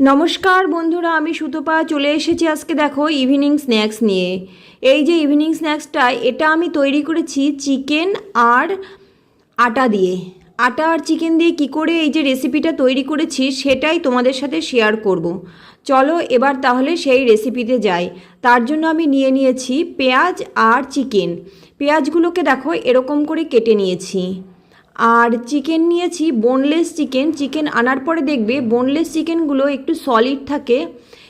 নমস্কার বন্ধুরা, আমি সুতপা। চলে এসেছি আজকে দেখো ইভিনিং স্ন্যাক্স নিয়ে। এই যে ইভিনিং স্ন্যাক্সটা এটা আমি তৈরি করেছি চিকেন আর আটা দিয়ে। আটা আর চিকেন দিয়ে কি করে এই যে রেসিপিটা তৈরি করেছি, সেটাই তোমাদের সাথে শেয়ার করব। চলো এবার তাহলে সেই রেসিপিতে যাই। তার জন্য আমি নিয়ে নিয়েছি পেঁয়াজ আর চিকেন পেঁয়াজগুলোকে দেখো এরকম করে কেটে নিয়েছি। আর চিকেন নিয়েছি বোনলেস চিকেন চিকেন আনার পরে দেখবে বোনলেস চিকেনগুলো একটু সলিড থাকে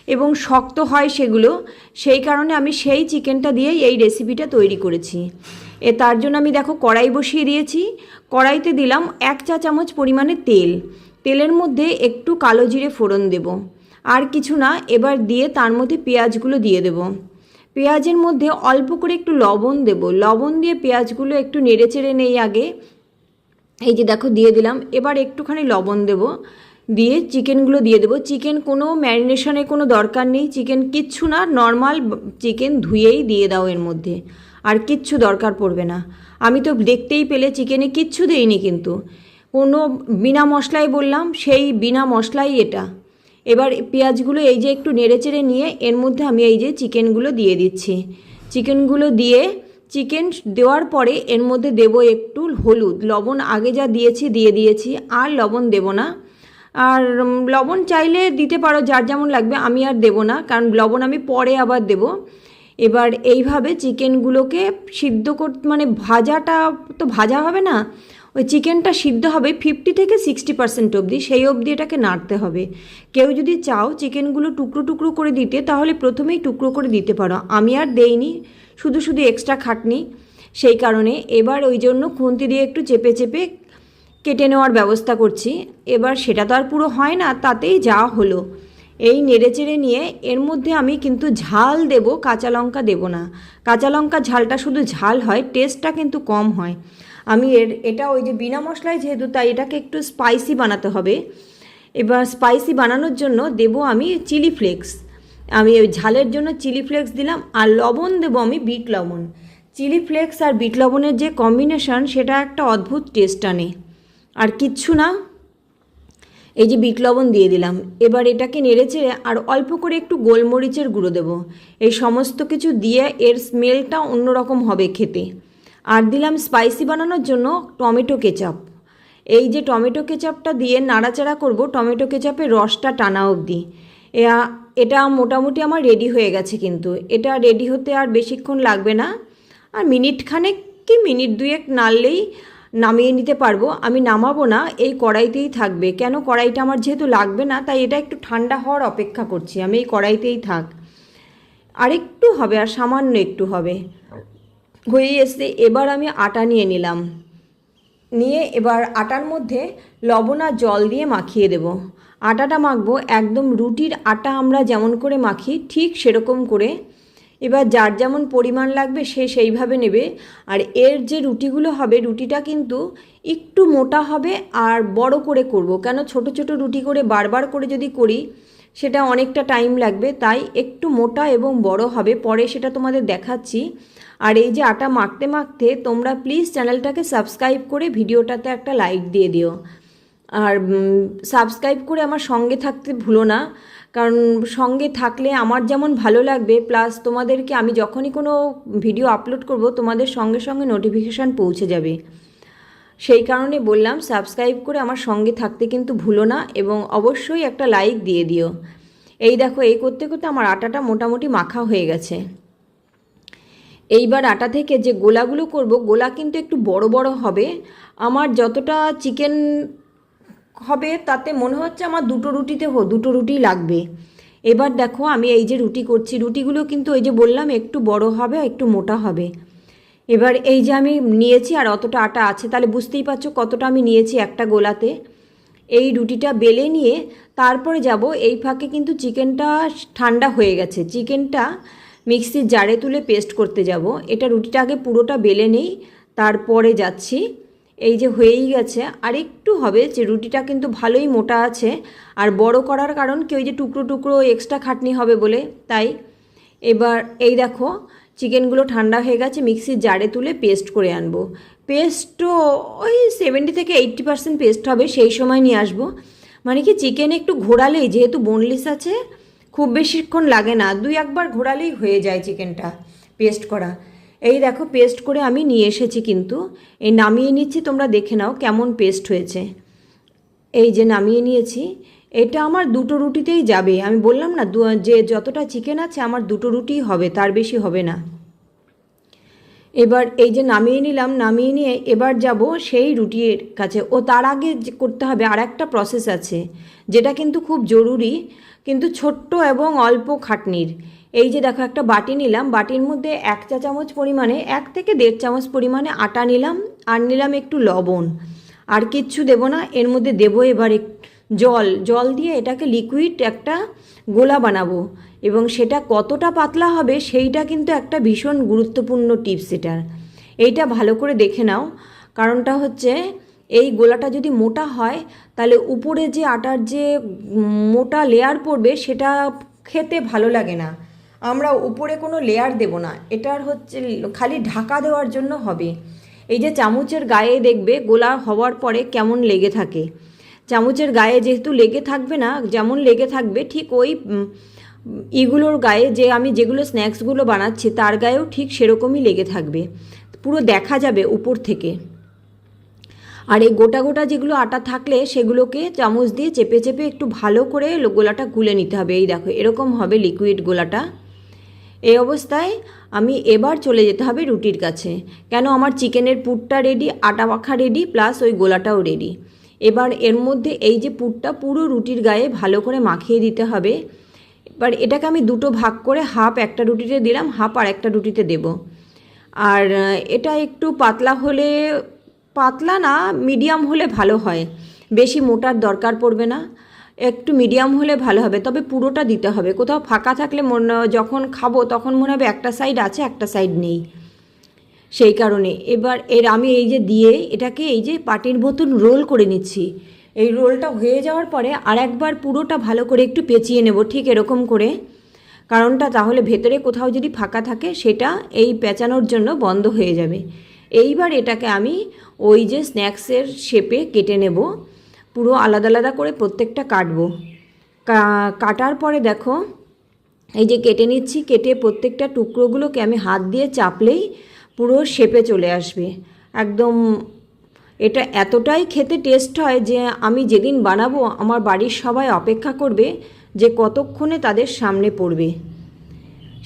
এবং শক্ত হয় সেগুলো। সেই কারণে আমি সেই চিকেনটা দিয়েই এই রেসিপিটা তৈরি করেছি। এ তার জন্য আমি দেখো কড়াই বসিয়ে দিয়েছি। কড়াইতে দিলাম এক চা চামচ পরিমাণে তেল। তেলের মধ্যে একটু কালো জিরে ফোড়ন দেব। আর কিছু না, এবার দিয়ে তার মধ্যে পেঁয়াজগুলো দিয়ে দেব। পেঁয়াজের মধ্যে অল্প করে একটু লবণ দেব। লবণ দিয়ে পেঁয়াজগুলো একটু নেড়ে চেড়ে নেই আগে। এই যে দেখো দিয়ে দিলাম। এবার একটুখানি লবণ দেব। দিয়ে চিকেনগুলো দিয়ে দেবো। চিকেন কোনো ম্যারিনেশনের কোনো দরকার নেই। চিকেন কিচ্ছু না, নর্মাল চিকেন ধুয়েই দিয়ে দাও এর মধ্যে। আর কিচ্ছু দরকার পড়বে না। আমি তো দেখতেই পেলে চিকেনে কিচ্ছু দেইনি কিন্তু। কোনো বিনা মশলাই বললাম, সেই বিনা মশলাই এটা। এবার পেঁয়াজগুলো এই যে একটু নেড়েচেড়ে নিয়ে, এর মধ্যে আমি এই যে চিকেনগুলো দিয়ে দিচ্ছি। চিকেনগুলো দিয়ে চিকেন দেওয়ার পরে এর মধ্যে দেব একটু হলুদ। লবণ আগে যা দিয়েছি, দিয়ে দিয়েছি। আর লবণ দেব না। আর লবণ চাইলে দিতে পারো, যার যেমন লাগবে আমি আর দেব না। কারণ লবণ আমি পরে আবার দেব। এবার এইভাবে চিকেনগুলোকে সিদ্ধ করতে মানে ভাজাটা তো ভাজা হবে না। ওই চিকেনটা সিদ্ধ হবে ফিফটি থেকে সিক্সটি পার্সেন্ট অবধি, সেই অবধি এটাকে নাড়তে হবে। কেউ যদি চাও চিকেনগুলো টুকরো টুকরো করে দিতে, তাহলে প্রথমেই টুকরো করে দিতে পারো। আমি আর দেইনি, শুধু শুধু এক্সট্রা খাটনি। সেই কারণে এবার ওই জন্য খুন্তি দিয়ে একটু চেপে চেপে কেটে নেওয়ার ব্যবস্থা করছি। এবার সেটা তো আর পুরো হয় না, তাতেই যা হলো। এই নেড়েচেড়ে নিয়ে এর মধ্যে আমি কিন্তু ঝাল দেব, কাঁচা লঙ্কা দেব না। কাঁচা লঙ্কা ঝালটা শুধু ঝাল হয় টেস্টটা কিন্তু কম হয়। আমি এর, এটা ওই যে বিনা মশলায় যেহেতু, তাই এটাকে একটু স্পাইসি বানাতে হবে। এবার স্পাইসি বানানোর জন্য দেব আমি চিলি ফ্লেক্স আমি ওই ঝালের জন্য চিলি ফ্লেক্স দিলাম, আর লবণ দেবো আমি বিট লবণ। চিলি ফ্লেক্স আর বিট লবণের যে কম্বিনেশন সেটা একটা অদ্ভুত টেস্ট আনে। আর কিচ্ছু না। এই যে বিট লবণ দিয়ে দিলাম। এবার এটাকে নেড়েচেড়ে আর অল্প করে একটু গোলমরিচের গুঁড়ো দেবো। এই সমস্ত কিছু দিয়ে এর স্মেলটা অন্যরকম হবে খেতে। আর দিলাম স্পাইসি বানানোর জন্য টমেটো কেচাপ। এই যে টমেটো কেচাপটা দিয়ে নাড়াচাড়া করব, টমেটো কেচাপের রসটা টানা অবধি। এটা মোটামুটি আমার রেডি হয়ে গেছে কিন্তু। এটা রেডি হতে আর বেশিক্ষণ লাগবে না। আর মিনিট খানেক কি মিনিট দুয়েক নাড়লেই নামিয়ে নিতে পারব। আমি নামাবো না, এই কড়াইতেই থাকবে। কেন কড়াইটা আমার যেহেতু লাগবে না, তাই এটা একটু ঠান্ডা হওয়ার অপেক্ষা করছি। আমি এই কড়াইতেই থাক। আর একটু হবে, আর সামান্য একটু হবে। হয়ে এসে এবার আমি আটা নিয়ে নিলাম। নিয়ে এবার আটার মধ্যে লবণ আর জল দিয়ে মাখিয়ে দেব। আটাটা মাখবো, একদম রুটির আটা আমরা যেমন করে মাখি, ঠিক সেরকম করে। এবার যার যেমন পরিমাণ লাগবে সে সেইভাবে নেবে। আর এর যে রুটিগুলো হবে, রুটিটা কিন্তু একটু মোটা হবে আর বড় করে করব। কেন? ছোট ছোট রুটি করে বারবার করে যদি করি সেটা অনেকটা টাইম লাগবে, তাই একটু মোটা এবং বড় হবে, পরে সেটা তোমাদের দেখাচ্ছি। আর এই যে আটা মাখতে মাখতে তোমরা প্লিজ চ্যানেলটাকে সাবস্ক্রাইব করে ভিডিওটাতে একটা লাইক দিয়ে দিও। আর সাবস্ক্রাইব করে আমার সঙ্গে থাকতে ভুলো না, কারণ সঙ্গে থাকলে আমার যেমন ভালো লাগবে প্লাস তোমাদেরকে আমি যখনই কোনো ভিডিও আপলোড করব, তোমাদের সঙ্গে সঙ্গে নোটিফিকেশান পৌঁছে যাবে। সেই কারণে বললাম সাবস্ক্রাইব করে আমার সঙ্গে থাকতে কিন্তু ভুলো না এবং অবশ্যই একটা লাইক দিয়ে দিও। এই দেখো, এই করতে করতে আমার আটাটা মোটামুটি মাখা হয়ে গেছে। এইবার আটা থেকে যে গোলাগুলো করব, গোলা কিন্তু একটু বড় বড় হবে। আমার যতটা চিকেন হবে, তাতে মনে হচ্ছে আমার দুটো রুটিতে হো, দুটো রুটি লাগবে। এবার দেখো, আমি এই যে রুটি করছি, রুটিগুলো কিন্তু এই যে বললাম, একটু বড় হবে, একটু মোটা হবে। এবার এই যে আমি নিয়েছি আর অতটা আটা আছে, তাহলে বুঝতেই পারছ কতটা আমি নিয়েছি একটা গোলাতে। এই রুটিটা বেলে নিয়ে তারপরে যাব, এই ফাঁকে কিন্তু চিকেনটা ঠান্ডা হয়ে গেছে। চিকেনটা মিক্সির জারে তুলে পেস্ট করতে যাব। এটা রুটিটা আগে পুরোটা বেলে নেই, তারপরে যাচ্ছি। এই যে হয়েই গেছে, আর একটু হবে যে রুটিটা কিন্তু ভালোই মোটা আছে, আর বড় করার কারণ কি ওই যে টুকরো টুকরো এক্সট্রা খাটনি হবে বলে, তাই। এবার এই দেখো চিকেনগুলো ঠান্ডা হয়ে গেছে, মিক্সির জারে তুলে পেস্ট করে আনব। পেস্টও ওই সেভেন্টি থেকে এইট্টি পার্সেন্ট পেস্ট হবে, সেই সময় নিয়ে আসব। মানে কি চিকেন একটু ঘোরালেই, যেহেতু বোনলেস আছে, খুব বেশিক্ষণ লাগে না, দুই একবার ঘোরালেই হয়ে যায় চিকেনটা পেস্ট করা। এই দেখো, পেস্ট করে আমি নিয়ে এসেছি কিন্তু। এই নামিয়ে নিচ্ছি, তোমরা দেখে নাও কেমন পেস্ট হয়েছে। এই যে নামিয়ে নিয়েছি এটা আমার দুটো রুটিতেই যাবে। আমি বললাম না যে যতটা চিকেন আছে, আমার দুটো রুটিই হবে, তার বেশি হবে না। এবার এই যে নামিয়ে নিলাম, নামিয়ে নিয়ে এবার যাব সেই রুটির কাছে। ও তার আগে করতে হবে, আর একটা প্রসেস আছে, যেটা কিন্তু খুব জরুরি, কিন্তু ছোট্ট এবং অল্প খাটনির। এই যে দেখো, একটা বাটি নিলাম, বাটির মধ্যে এক চা চামচ পরিমাণে, এক থেকে দেড় চামচ পরিমাণে আটা নিলাম, আর নিলাম একটু লবণ। আর কিচ্ছু দেবো না, এর মধ্যে দেবো এবার এক- জল জল দিয়ে এটাকে লিকুইড একটা গোলা বানাবো। এবং সেটা কতটা পাতলা হবে সেইটা কিন্তু একটা ভীষণ গুরুত্বপূর্ণ টিপস এটার এইটা ভালো করে দেখে নাও। কারণটা হচ্ছে, এই গোলাটা যদি মোটা হয়, তাহলে উপরে যে আটার যে মোটা লেয়ার পড়বে, সেটা খেতে ভালো লাগে না। আমরা উপরে কোনো লেয়ার দেব না। এটার হচ্ছে, খালি ঢাকা দেওয়ার জন্য হবে। এই যে চামচের গায়ে দেখবে, গোলা হওয়ার পরে কেমন লেগে থাকে। চামচের গায়ে যেহেতু লেগে থাকবে না যেমন লেগে থাকবে ঠিক ওই উম, ইগুলোর গায়ে যে আমি যেগুলো স্ন্যাক্সগুলো বানাচ্ছি তার গায়েও ঠিক সেরকমই লেগে থাকবে। পুরো দেখা যাবে উপর থেকে। আর এই গোটা গোটা যেগুলো আটা থাকলে সেগুলোকে চামচ দিয়ে চেপে চেপে একটু ভালো করে গোলাটা গুলে নিতে হবে। এই দেখো এরকম হবে লিকুইড গোলাটা। এই অবস্থায় আমি এবার চলে যেতে হবে রুটির কাছে। কেন? আমার চিকেনের পুরটা রেডি আটা মাখা রেডি প্লাস ওই গোলাটাও রেডি এবার এর মধ্যে এই যে পুরটা পুরো রুটির গায়ে ভালো করে মাখিয়ে দিতে হবে। এবার এটাকে আমি দুটো ভাগ করে হাফ একটা রুটিতে দিলাম, হাফ আর একটা রুটিতে দেব। আর এটা একটু পাতলা হলে, পাতলা না, মিডিয়াম হলে ভালো হয়। বেশি মোটার দরকার পড়বে না। একটু মিডিয়াম হলে ভালো হবে, তবে পুরোটা দিতে হবে। কোথাও ফাঁকা থাকলে মনে, যখন খাব তখন মনে হবে একটা সাইড আছে, একটা সাইড নেই। সেই কারণে। এবার এর আমি এই যে দিয়ে এটাকে এই যে পাটির মতন রোল করে নিচ্ছি। এই রোলটা হয়ে যাওয়ার পরে আর একবার পুরোটা ভালো করে একটু পেঁচিয়ে নেব, ঠিক এরকম করে। কারণটা তাহলে ভেতরে কোথাও যদি ফাঁকা থাকে, সেটা এই পেঁচানোর জন্য বন্ধ হয়ে যাবে। এইবার এটাকে আমি ওই যে স্ন্যাক্সের শেপে কেটে নেব। পুরো আলাদা আলাদা করে প্রত্যেকটা কাটবো। কাটার পরে দেখো, এই যে কেটে নিচ্ছি, কেটে প্রত্যেকটা টুকরোগুলোকে আমি হাত দিয়ে চাপলেই পুরো শেপে চলে আসবে। একদম এটা এতটাই খেতে টেস্ট হয় যে আমি যেদিন বানাবো, আমার বাড়ির সবাই অপেক্ষা করবে যে কতক্ষণে তাদের সামনে পড়বে।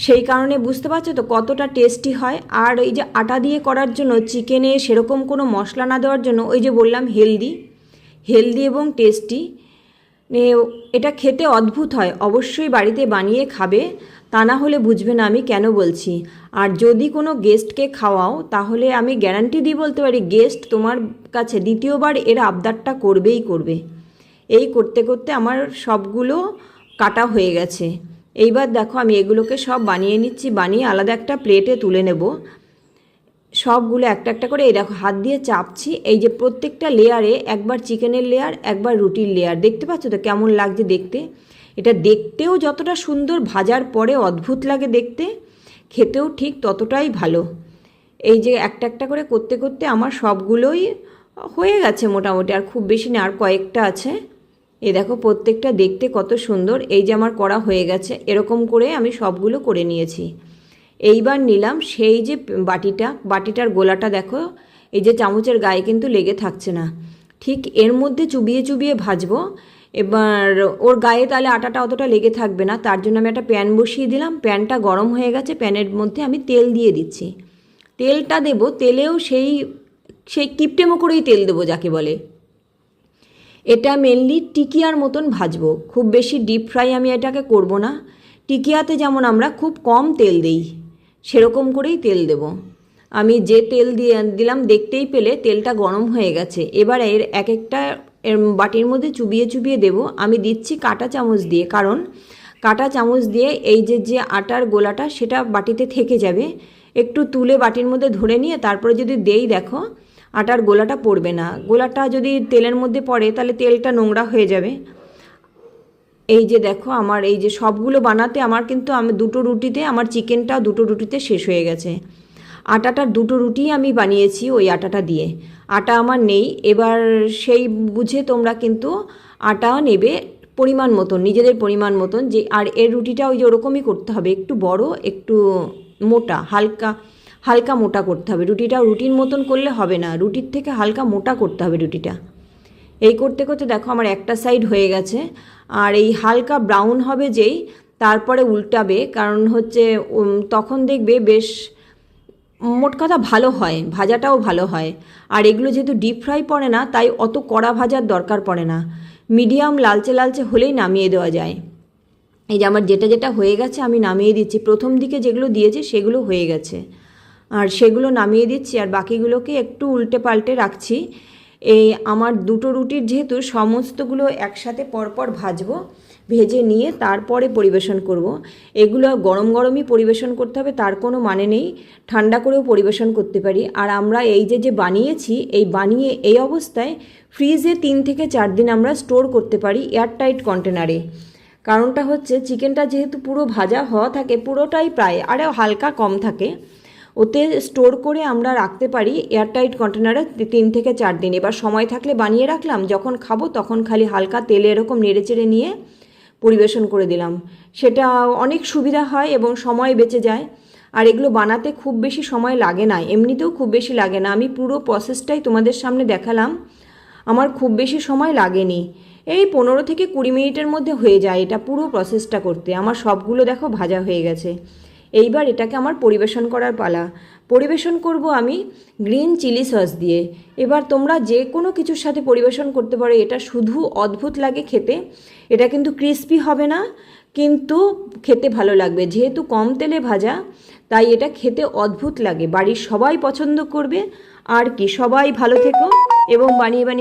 সেই কারণে বুঝতে পারছ তো কতটা টেস্টি হয়। আর এই যে আটা দিয়ে করার জন্য চিকেনে সেরকম কোনো মশলা না দেওয়ার জন্য ওই যে বললাম হেলদি হেলদি এবং টেস্টি এটা খেতে অদ্ভুত হয়। অবশ্যই বাড়িতে বানিয়ে খাবে। তা না হলে বুঝবে না আমি কেন বলছি। আর যদি কোনো গেস্টকে খাওয়াও, তাহলে আমি গ্যারান্টি দিয়ে বলতে পারি, গেস্ট তোমার কাছে দ্বিতীয়বার এর আবদারটা করবেই করবে। এই করতে করতে আমার সবগুলো কাটা হয়ে গেছে। এইবার দেখো আমি এগুলোকে সব বানিয়ে নিচ্ছি, বানিয়ে আলাদা একটা প্লেটে তুলে নেব। সবগুলো একটা একটা করে এই দেখো হাত দিয়ে চাপছি। এই যে প্রত্যেকটা লেয়ারে একবার চিকেনের লেয়ার একবার রুটির লেয়ার দেখতে পাচ্ছ তো কেমন লাগছে দেখতে? এটা দেখতেও যতটা সুন্দর, ভাজার পরে অদ্ভুত লাগে দেখতে, খেতেও ঠিক ততটাই ভালো। এই যে একটা একটা করে করতে করতে আমার সবগুলোই হয়ে গেছে মোটামুটি, আর খুব বেশি না, আর কয়েকটা আছে। এ দেখো প্রত্যেকটা দেখতে কত সুন্দর, এই যে আমার করা হয়ে গেছে, এরকম করে আমি সবগুলো করে নিয়েছি। এইবার নিলাম সেই যে বাটিটা, বাটিটার গোলাটা দেখো, এই যে চামচের গায়ে কিন্তু লেগে থাকছে না। ঠিক এর মধ্যে চুবিয়ে চুবিয়ে ভাজবো এবার ওর গায়ে তাহলে আটাটা অতটা লেগে থাকবে না, তার জন্য আমি একটা প্যান বসিয়ে দিলাম, প্যানটা গরম হয়ে গেছে, প্যানের মধ্যে আমি তেল দিয়ে দিচ্ছি। তেলটা দেব, তেলেও সেই সেই কিপটেমো করেই তেল দেবো যাকে বলে। এটা মেনলি টিকিয়ার মতন ভাজবো, খুব বেশি ডিপ ফ্রাই আমি এটাকে করব না। টিকিয়াতে যেমন আমরা খুব কম তেল দিই, সেরকম করেই তেল দেব। আমি যে তেল দিয়ে দিলাম, দেখতেই পেলে তেলটা গরম হয়ে গেছে। এবার এর এক একটা এর বাটির মধ্যে চুবিয়ে চুবিয়ে দেব। আমি দিচ্ছি কাটা চামচ দিয়ে, কারণ কাটা চামচ দিয়ে এই যে যে আটার গোলাটা সেটা বাটিতে থেকে যাবে। একটু তুলে বাটির মধ্যে ধরে নিয়ে তারপরে যদি দেই, দেখো আটার গোলাটা পড়বে না। গোলাটা যদি তেলের মধ্যে পড়ে, তাহলে তেলটা নোংরা হয়ে যাবে। এই যে দেখো আমার, এই যে সবগুলো বানাতে আমার কিন্তু আমি দুটো রুটিতে, আমার চিকেনটা দুটো রুটিতে শেষ হয়ে গেছে। আটাটার দুটো রুটি আমি বানিয়েছি ওই আটাটা দিয়ে। আটা আমার নেই। এবার সেই বুঝে তোমরা কিন্তু আটা নেবে পরিমাণ মতন, নিজেদের পরিমাণ মতন যে, আর এর রুটিটা ওই যে ওরকমই করতে হবে। একটু বড়, একটু মোটা, হালকা হালকা মোটা করতে হবে। রুটিটা রুটির মতন করলে হবে না। রুটির থেকে হালকা মোটা করতে হবে রুটিটা। এই করতে করতে দেখো আমার একটা সাইড হয়ে গেছে। আর এই হালকা ব্রাউন হবে যেই, তারপরে উল্টাবে। কারণ হচ্ছে তখন দেখবে বেশ মোট কথা ভালো হয়, ভাজাটাও ভালো হয়। আর এগুলো যেহেতু ডিপ ফ্রাই পড়ে না, তাই অত কড়া ভাজার দরকার পড়ে না। মিডিয়াম লালচে লালচে হলেই নামিয়ে দেওয়া যায়। এই যে আমার যেটা যেটা হয়ে গেছে আমি নামিয়ে দিচ্ছি। প্রথম দিকে যেগুলো দিয়েছি সেগুলো হয়ে গেছে। আর সেগুলো নামিয়ে দিচ্ছি আর বাকিগুলোকে একটু উল্টে পাল্টে রাখছি। এই আমার দুটো রুটির যেহেতু সমস্তগুলো একসাথে পরপর ভাজবো ভেজে নিয়ে তারপরে পরিবেশন করব। এগুলো গরম গরমই পরিবেশন করতে হবে, তার কোনো মানে নেই। ঠান্ডা করেও পরিবেশন করতে পারি। আর আমরা এই যে যে বানিয়েছি, এই বানিয়ে এই অবস্থায় ফ্রিজে তিন থেকে চার দিন আমরা স্টোর করতে পারি এয়ারটাইট কন্টেনারে। কারণটা হচ্ছে, চিকেনটা যেহেতু পুরো ভাজা হওয়া থাকে, পুরোটাই প্রায়, আরও হালকা কম থাকে, ওতে স্টোর করে আমরা রাখতে পারি এয়ারটাইট কন্টেনারে তিন থেকে চার দিন। এবার সময় থাকলে বানিয়ে রাখলাম, যখন খাব তখন খালি হালকা তেলে এরকম নেড়ে চেড়ে নিয়ে পরিবেশন করে দিলাম। সেটা অনেক সুবিধা হয় এবং সময় বেঁচে যায়। আর এগুলো বানাতে খুব বেশি সময় লাগে না, এমনিতেও খুব বেশি লাগে না। আমি পুরো প্রসেসটাই তোমাদের সামনে দেখালাম। আমার খুব বেশি সময় লাগেনি। এই পনেরো থেকে কুড়ি মিনিটের মধ্যে হয়ে যায় এটা পুরো প্রসেসটা করতে। আমার সবগুলো দেখো ভাজা হয়ে গেছে। এইবার এটাকে আমার পরিবেশন করার পালা। পরিবেশন করব আমি গ্রিন চিলি সস দিয়ে। এবার তোমরা যে কোনো কিছুর সাথে পরিবেশন করতে পারো, এটা শুধু অদ্ভুত লাগে খেতে। এটা কিন্তু ক্রিস্পি হবে না, কিন্তু খেতে ভালো লাগবে। যেহেতু কম তেলে ভাজা, তাই এটা খেতে অদ্ভুত লাগে। বাড়ির সবাই পছন্দ করবে। আর কি, সবাই ভালো থেকো। এবং বানিয়ে বানিয়ে